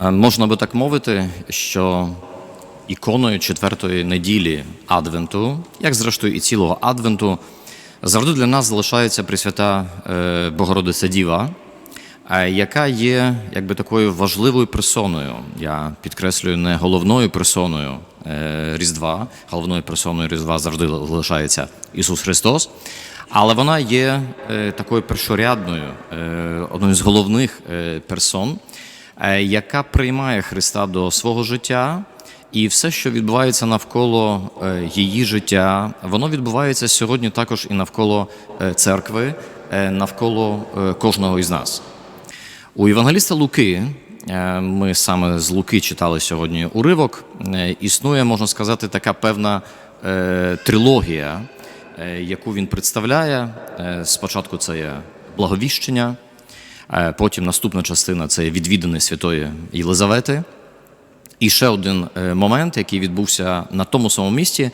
Е, Можна би так мовити, що іконою четвертої неділі Адвенту, як зрештою і цілого Адвенту, завжди для нас залишається Пресвята е, Богородиця Діва, е, яка є якби такою важливою персоною. Я підкреслюю не головною персоною Різдва, головною персоною Різдва завжди залишається Ісус Христос. Але вона є такою першорядною, одною з головних персон, яка приймає Христа до свого життя, і все, що відбувається навколо е, її життя, воно відбувається сьогодні також і навколо е, церкви, е, навколо е, кожного із нас. У Євангеліста Луки, е, ми саме з Луки читали сьогодні уривок, е, існує, можна сказати, така певна е, трилогія, е, яку він представляє. Е, Спочатку це є благовіщення, е, потім наступна частина це відвідини Святої Єлизавети. І ще один е, момент, який відбувся на тому самому місці,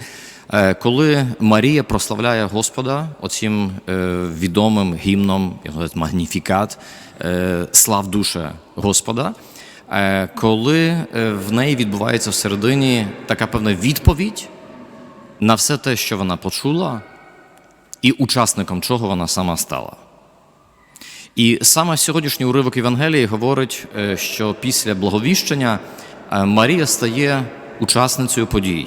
е, коли Марія прославляє Господа оцім е, відомим гімном, називають Магніфікат, е, слав душе Господа. е, Коли е, в неї відбувається всередині така певна відповідь на все те, що вона почула, і учасником чого вона сама стала. І саме сьогоднішній уривок Євангелії говорить, е, що після благовіщення е, Марія стає учасницею подій.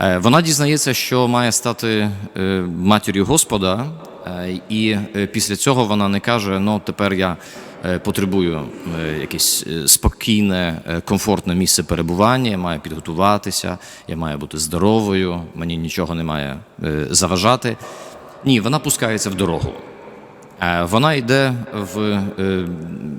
Е, Вона дізнається, що має стати матір'ю Господа, і після цього вона не каже: ну тепер я потребую якесь спокійне, комфортне місце перебування, я маю підготуватися, я маю бути здоровою, мені нічого не має заважати. Ні, вона пускається в дорогу. Е, Вона йде в е,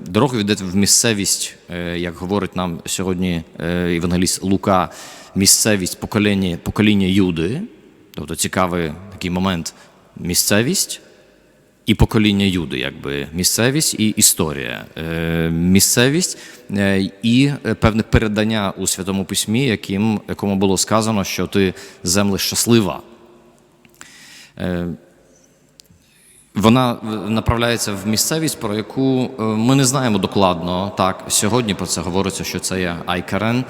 дорогу йде в місцевість, е, як говорить нам сьогодні е, євангеліст Лука, місцевість покоління, покоління Юди. Тобто цікавий такий момент місцевість і покоління Юди, якби місцевість і історія. Місцевість і певне передання у Святому Письмі, яким, якому було сказано, що ти земле щаслива. Вона е, направляється в місцевість, про яку е, ми не знаємо докладно. Так, сьогодні про це говориться, що це є Айкарен,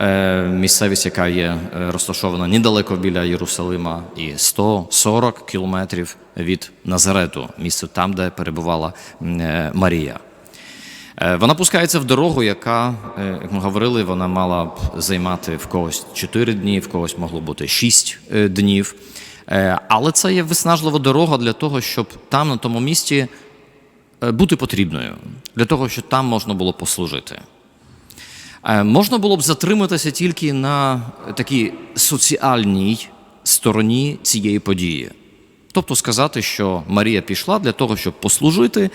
е, місцевість, яка є розташована недалеко біля Єрусалима, і 140 кілометрів від Назарету, місце там, де перебувала Марія. Вона пускається в дорогу, яка, як ми говорили, вона мала б займати в когось 4 дні, в когось могло бути 6 е, днів. Е, Але це є виснажлива дорога для того, щоб там, на тому місці, е, бути потрібною, для того, щоб там можна було послужити. Е, Можна було б затриматися тільки на такій соціальній стороні цієї події. Тобто сказати, що Марія пішла для того, щоб послужити,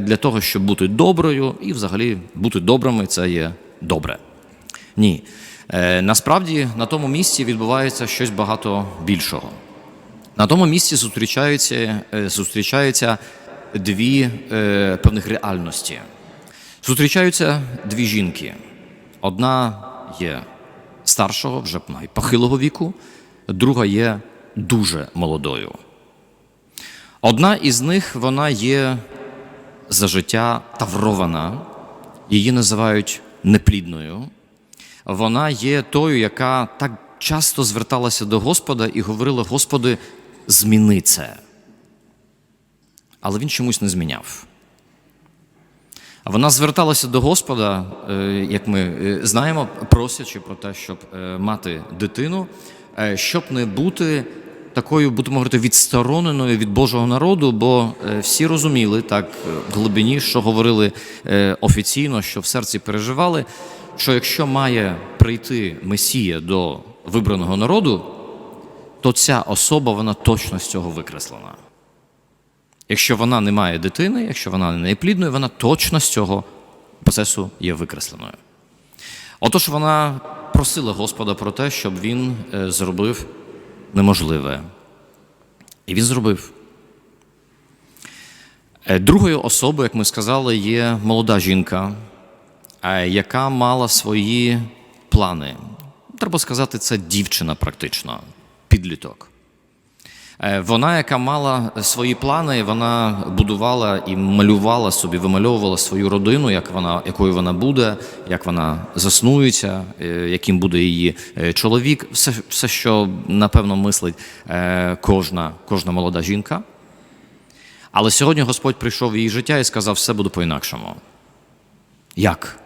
для того, щоб бути доброю, і взагалі бути добрими це є добре. Ні. Насправді на тому місці відбувається щось багато більшого. На тому місці зустрічаються, е, зустрічаються дві е, певних реальності. Зустрічаються дві жінки. Одна є старшого, вже похилого віку, друга є дуже молодою. Одна із них вона є за життя таврована, її називають неплідною. Вона є тою, яка так часто зверталася до Господа і говорила: Господи, зміни це. Але він чомусь не зміняв. Вона зверталася до Господа, е, як ми е, знаємо, просячи про те, щоб е, мати дитину, щоб не бути такою, будемо говорити, відстороненою від Божого народу, бо всі розуміли так в глибині, що говорили офіційно, що в серці переживали, що якщо має прийти Месія до вибраного народу, то ця особа вона точно з цього викреслена. Якщо вона не має дитини, якщо вона не є плідною, вона точно з цього процесу є викресленою. Отож, вона просила Господа про те, щоб він е, зробив неможливе. І він зробив. Е, Другою особою, як ми сказали, є молода жінка, е, яка мала свої плани. Треба сказати, це дівчина практично, підліток. Е, Вона, яка мала свої плани, вона будувала і малювала собі, вимальовувала свою родину, як вона, якою вона буде, як вона заснується, е, яким буде її е, чоловік, все, все що напевно мислить кожна, кожна молода жінка. Але сьогодні Господь прийшов в її життя і сказав, все буде по-інакшому. Як?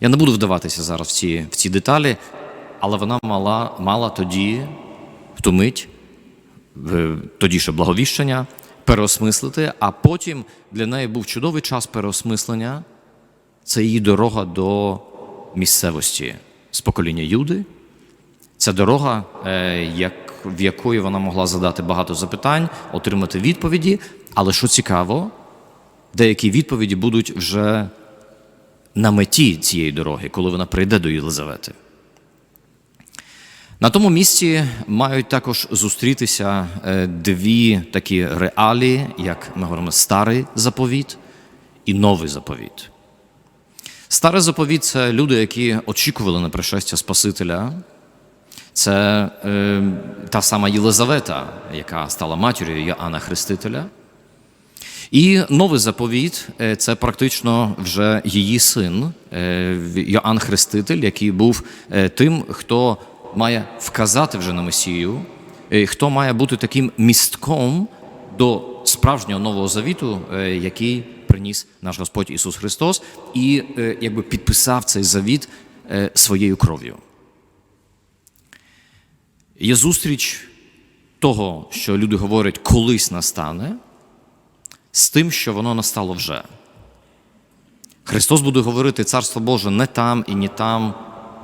Я не буду вдаватися зараз в ці, в ці деталі, але вона мала, мала тоді, в ту мить, в- тоді ще благовіщення, переосмислити, а потім для неї був чудовий час переосмислення. Це її дорога до місцевості з покоління Юди. Ця дорога, е, як, в якої вона могла задати багато запитань, отримати відповіді. Але що цікаво, деякі відповіді будуть вже на меті цієї дороги, коли вона прийде до Єлизавети. На тому місці мають також зустрітися е, дві такі реалії, як ми говоримо, старий заповіт і новий заповіт. Старий заповіт це люди, які очікували на пришестя Спасителя. Це е, та сама Єлизавета, яка стала матір'ю Йоанна Хрестителя. І новий заповіт е, це практично вже її син е, Йоанн Хреститель, який був тим, хто має вказати вже на Месію, е, хто має бути таким містком до справжнього нового завіту, е, який приніс наш Господь Ісус Христос, і е, якби підписав цей завіт своєю кров'ю. Є зустріч того, що люди говорять, колись настане, з тим, що воно настало вже. Христос буде говорити Царство Боже не там і не там,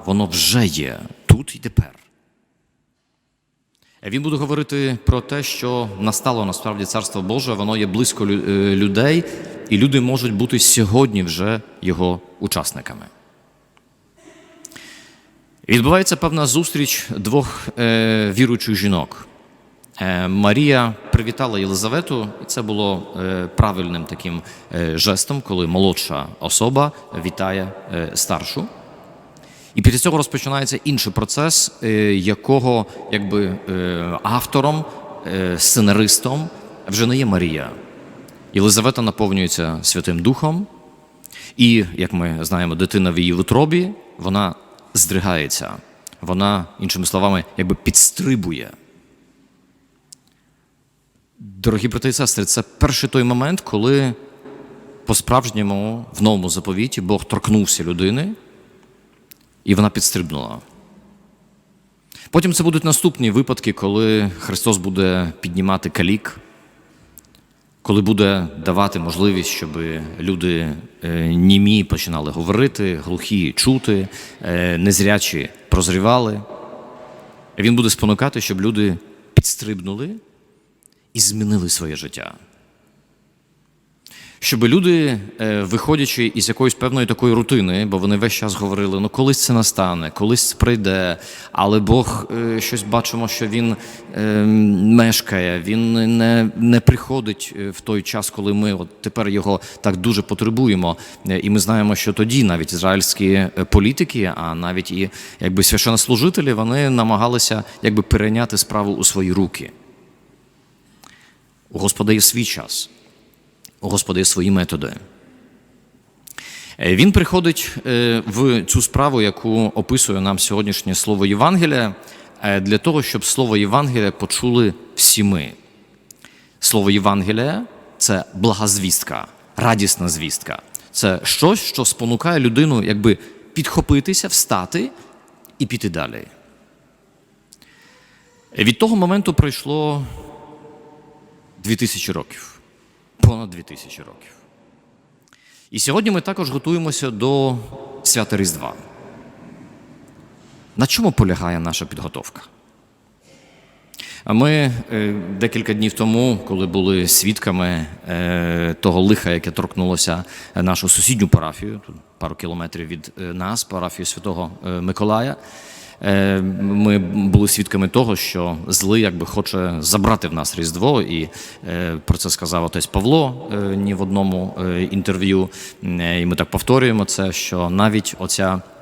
воно вже є тут і тепер. Він буде говорити про те, що настало насправді Царство Боже, воно є близько е, людей, і люди можуть бути сьогодні вже його учасниками. Відбувається певна зустріч двох е, віруючих жінок. Е, Марія привітала Єлизавету, і це було е, правильним таким е, жестом, коли молодша особа вітає е, старшу. І після цього розпочинається інший процес, е, якого якби е, автором, е, сценаристом вже не є Марія. Єлизавета наповнюється Святим Духом, і, як ми знаємо, дитина в її утробі, вона здригається. Вона, іншими словами, якби підстрибує. Дорогі брати і сестри, це перший той момент, коли по-справжньому в новому заповіті Бог торкнувся людини, і вона підстрибнула. Потім це будуть наступні випадки, коли Христос буде піднімати калік, коли буде давати можливість, щоб люди е, німі починали говорити, глухі чути, е, незрячі прозрівали. Він буде спонукати, щоб люди підстрибнули і змінили своє життя. Щоб люди, е, виходячи із якоїсь певної такої рутини, бо вони весь час говорили, ну колись це настане, колись це прийде, але Бог е, щось бачимо, що Він е, мешкає, Він не, не приходить в той час, коли ми от тепер його так дуже потребуємо. І ми знаємо, що тоді навіть ізраїльські політики, а навіть і якби священнослужителі, вони намагалися якби перейняти справу у свої руки. У Господа є свій час, є свої методи. Е, Він приходить е, в цю справу, яку описує нам сьогоднішнє слово Євангелія, е, для того, щоб слово Євангелія почули всі ми. Слово Євангелія це благозвістка, радісна звістка. Це щось, що спонукає людину якби підхопитися, встати і піти далі. Від того моменту пройшло 2000 років, понад 2000 років. І сьогодні ми також готуємося до свята Різдва. На чому полягає наша підготовка? А Ми е, декілька днів тому, коли були свідками е, того лиха, яке торкнулося нашу сусідню парафію, пару кілометрів від е, нас, парафію Святого Миколая, ми були свідками того, що злий якби хоче забрати в нас Різдво, і е, про це сказав отець Павло е, ні в одному е, інтерв'ю. Е, І ми так повторюємо це, що навіть оця е,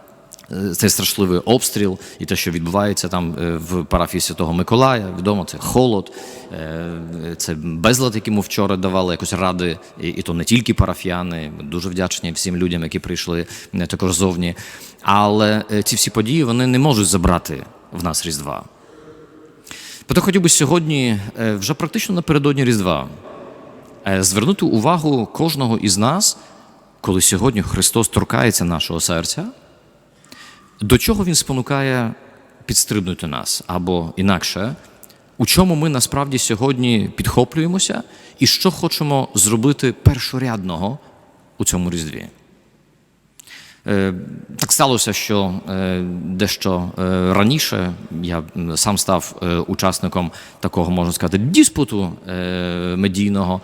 цей страшливий обстріл і те, що відбувається там е, в парафії Святого Миколая. Відомо, це холод, е, це безлад, який ми вчора давали якось ради, і, то не тільки парафіяни. Дуже вдячні всім людям, які прийшли також зовні. Але е, ці всі події вони не можуть забрати в нас Різдва. Проте хотів би сьогодні, е, вже практично напередодні Різдва, е, звернути увагу кожного із нас, коли сьогодні Христос торкається нашого серця, до чого Він спонукає підстрибнути нас, або інакше, у чому ми насправді сьогодні підхоплюємося і що хочемо зробити першорядного у цьому Різдві. Е, Так сталося, що е, дещо е, раніше я сам став учасником такого, можна сказати, диспуту медійного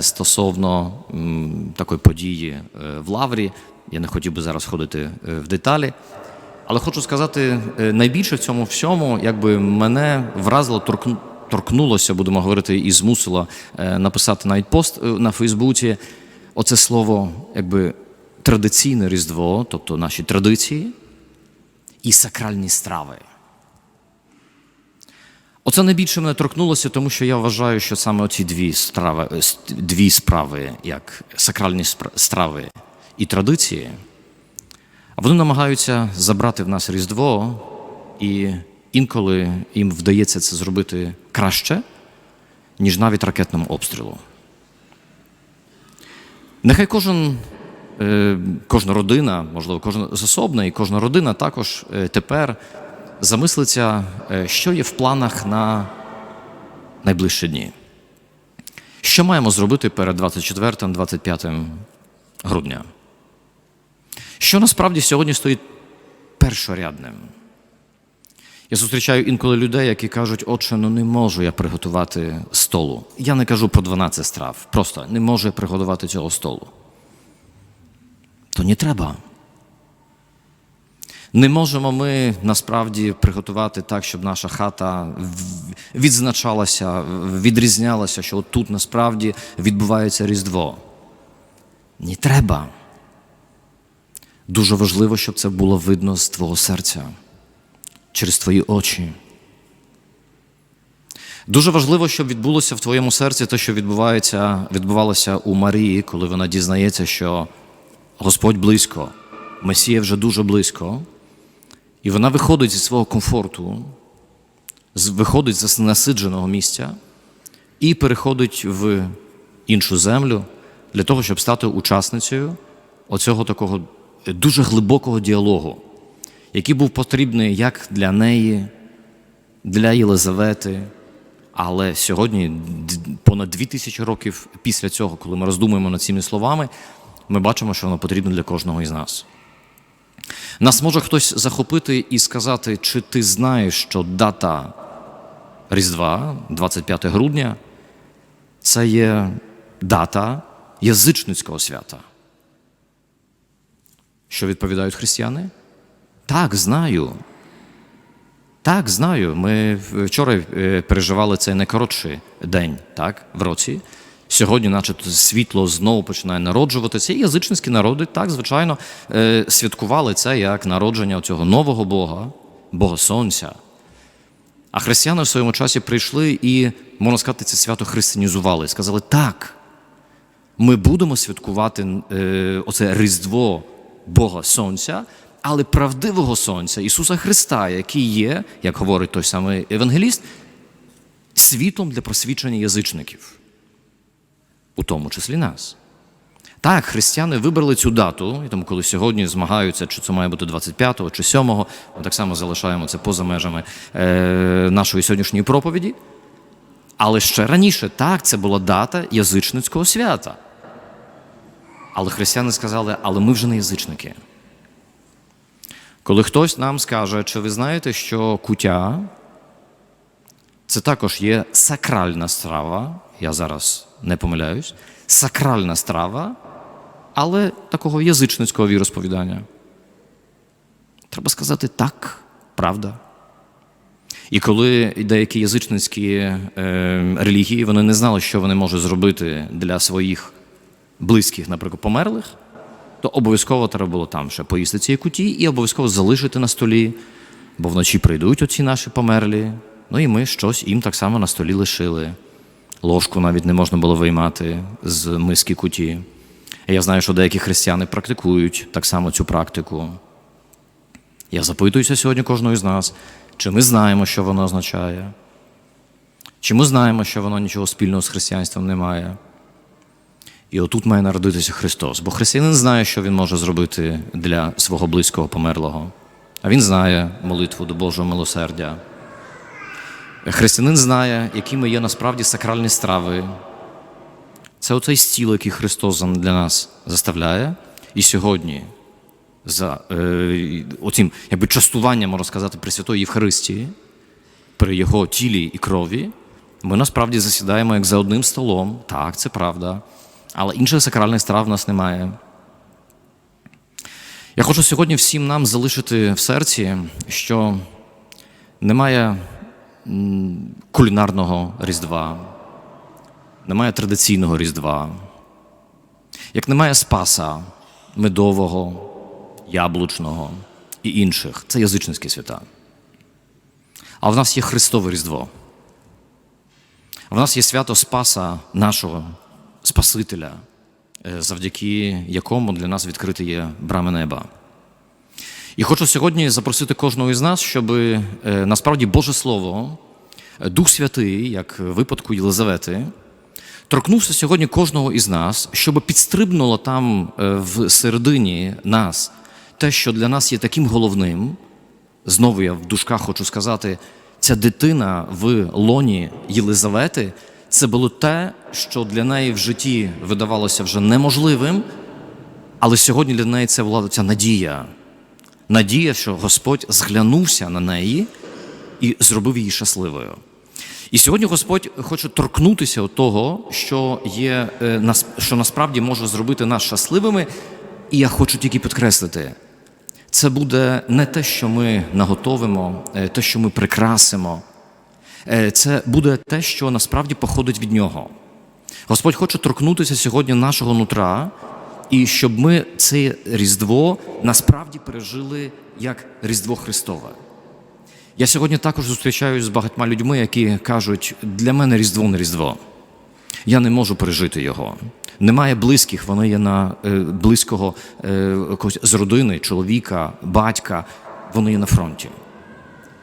стосовно такої події в Лаврі. Я не хотів би зараз ходити в деталі. Але хочу сказати, е, найбільше в цьому всьому, якби мене вразило, торкну- торкнулося, будемо говорити, і змусило е, написати навіть пост е, на Фейсбуці. Оце слово, якби традиційне Різдво, тобто наші традиції, і сакральні страви. Оце найбільше мене торкнулося, тому що я вважаю, що саме оці дві страви, дві справи, як сакральні страви і традиції, вони намагаються забрати в нас Різдво, і інколи їм вдається це зробити краще, ніж навіть ракетному обстрілу. Нехай кожен, е, кожна родина, можливо, кожна засобна, і кожна родина також е, тепер замислиться, е, що є в планах на найближчі дні. Що маємо зробити перед 24-25 грудня? Що насправді сьогодні стоїть першорядним? Я зустрічаю інколи людей, які кажуть, отче, ну не можу я приготувати столу. Я не кажу про 12 страв. Просто не можу я приготувати цього столу. То не треба. Не можемо ми насправді приготувати так, щоб наша хата відзначалася, відрізнялася, що тут насправді відбувається Різдво. Не треба. Дуже важливо, щоб це було видно з твого серця, через твої очі. Дуже важливо, щоб відбулося в твоєму серці те, що відбувається, відбувалося у Марії, коли вона дізнається, що Господь близько, Месія вже дуже близько, і вона виходить зі свого комфорту, виходить з насидженого місця і переходить в іншу землю для того, щоб стати учасницею оцього такого дуже глибокого діалогу, який був потрібний як для неї, для Єлизавети. Але сьогодні, понад дві тисячі років після цього, коли ми роздумуємо над цими словами, ми бачимо, що воно потрібно для кожного із нас. Нас може хтось захопити і сказати, чи ти знаєш, що дата Різдва, 25 грудня, це є дата язичницького свята. Що відповідають християни? Так, знаю. Так, знаю. Ми вчора е, переживали цей найкоротший день так, в році. Сьогодні, начебто, світло знову починає народжуватися. І язичницькі народи, так, звичайно, е, святкували це як народження цього нового Бога, Бога Сонця. А християни в своєму часі прийшли і, можна сказати, це свято християнізували. Сказали, так, ми будемо святкувати е, оце Різдво Бога Сонця, але правдивого Сонця, Ісуса Христа, який є, як говорить той самий Евангеліст, світлом для просвічення язичників, у тому числі нас. Так, християни вибрали цю дату, і тому, коли сьогодні змагаються, чи це має бути 25-го чи 7-го, ми так само залишаємо це поза межами е, нашої сьогоднішньої проповіді. Але ще раніше, так, це була дата язичницького свята. Але християни сказали, але ми вже не язичники. Коли хтось нам скаже, чи ви знаєте, що куття це також є сакральна страва, я зараз не помиляюсь, сакральна страва, але такого язичницького віросповідання. Треба сказати так, правда. І коли деякі язичницькі е, релігії вони не знали, що вони можуть зробити для своїх близьких, наприклад, померлих, то обов'язково треба було там ще поїсти цієї куті і обов'язково залишити на столі, бо вночі прийдуть оці наші померлі. Ну і ми щось їм так само на столі лишили. Ложку навіть не можна було виймати з миски куті. Я знаю, що деякі християни практикують так само цю практику. Я запитуюся сьогодні кожного з нас, чи ми знаємо, що воно означає, чи ми знаємо, що воно нічого спільного з християнством не має. І отут має народитися Христос. Бо християнин знає, що він може зробити для свого близького померлого. А він знає молитву до Божого милосердя. Християнин знає, якими є насправді сакральні страви. Це оцей стіл, який Христос для нас заставляє. І сьогодні, за е, оцим якби частуванням, можна сказати, Пресвятої Євхаристії, при Його тілі і крові, ми насправді засідаємо як за одним столом. Так, це правда. Але інших сакральних страв в нас немає. Я хочу сьогодні всім нам залишити в серці, що немає кулінарного Різдва, немає традиційного Різдва, як немає Спаса медового, яблучного і інших. Це язичницькі свята. А в нас є Христове Різдво. В нас є свято Спаса нашого Спасителя, е, завдяки якому для нас відкрити є брами неба. І хочу сьогодні запросити кожного із нас, щоб е, насправді Боже Слово, е, Дух Святий, як в випадку Єлизавети, торкнувся сьогодні кожного із нас, щоб підстрибнуло там в середині нас те, що для нас є таким головним. Знову я в дужках хочу сказати, ця дитина в лоні Єлизавети це було те, що для неї в житті видавалося вже неможливим, але сьогодні для неї це була ця надія. Надія, що Господь зглянувся на неї і зробив її щасливою. І сьогодні Господь хоче торкнутися того, що є, е, що насправді може зробити нас щасливими. І я хочу тільки підкреслити, це буде не те, що ми наготовимо, е, те, що ми прикрасимо. Е, Це буде те, що насправді походить від нього. Господь хоче торкнутися сьогодні нашого нутра, і щоб ми це Різдво насправді пережили як Різдво Христове. Я сьогодні також зустрічаюся з багатьма людьми, які кажуть, для мене Різдво не Різдво. Я не можу пережити його. Немає близьких, вони є на е, близького е, з родини, чоловіка, батька, вони є на фронті.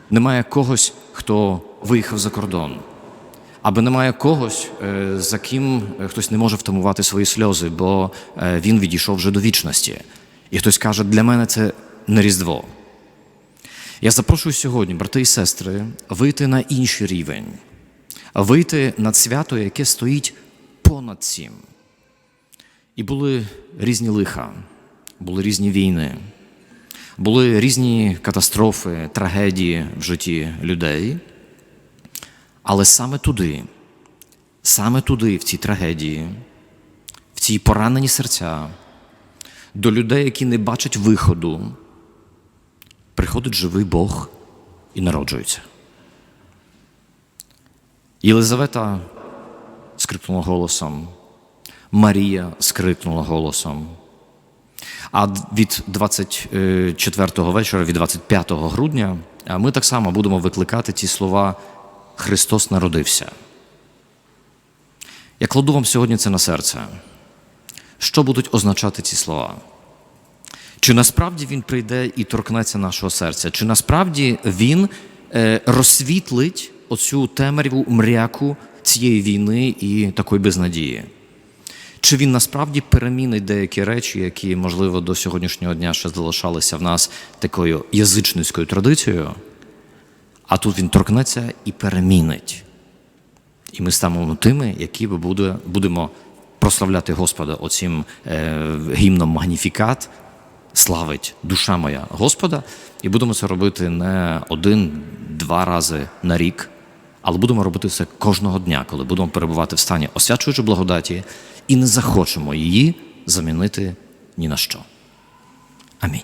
Немає когось, хто виїхав за кордон. Або немає когось, е, за ким е, хтось не може втамувати свої сльози, бо е, він відійшов вже до вічності. І хтось каже, для мене це не Різдво. Я запрошую сьогодні, брати і сестри, вийти на інший рівень, вийти над свято, яке стоїть понад цим. І були різні лиха, були різні війни, були різні катастрофи, трагедії в житті людей. Але саме туди, саме туди, в цій трагедії, в цій поранені серця, до людей, які не бачать виходу, приходить живий Бог і народжується. Єлизавета скрикнула голосом, Марія скрикнула голосом. А від 24 вечора, від 25 грудня, а ми так само будемо викликати ті слова Христос народився. Я кладу вам сьогодні це на серце. Що будуть означати ці слова? Чи насправді Він прийде і торкнеться нашого серця? Чи насправді Він е, розсвітлить оцю темряву мряку цієї війни і такої безнадії? Чи він насправді перемінить деякі речі, які, можливо, до сьогоднішнього дня ще залишалися в нас такою язичницькою традицією? А тут він торкнеться і перемінить. І ми станемо тими, які буде, будемо прославляти Господа оцим е, гімном Магніфікат, славить душа моя Господа, і будемо це робити не один-два рази на рік, але будемо робити це кожного дня, коли будемо перебувати в стані освячуючи благодаті і не захочемо її замінити ні на що. Амінь.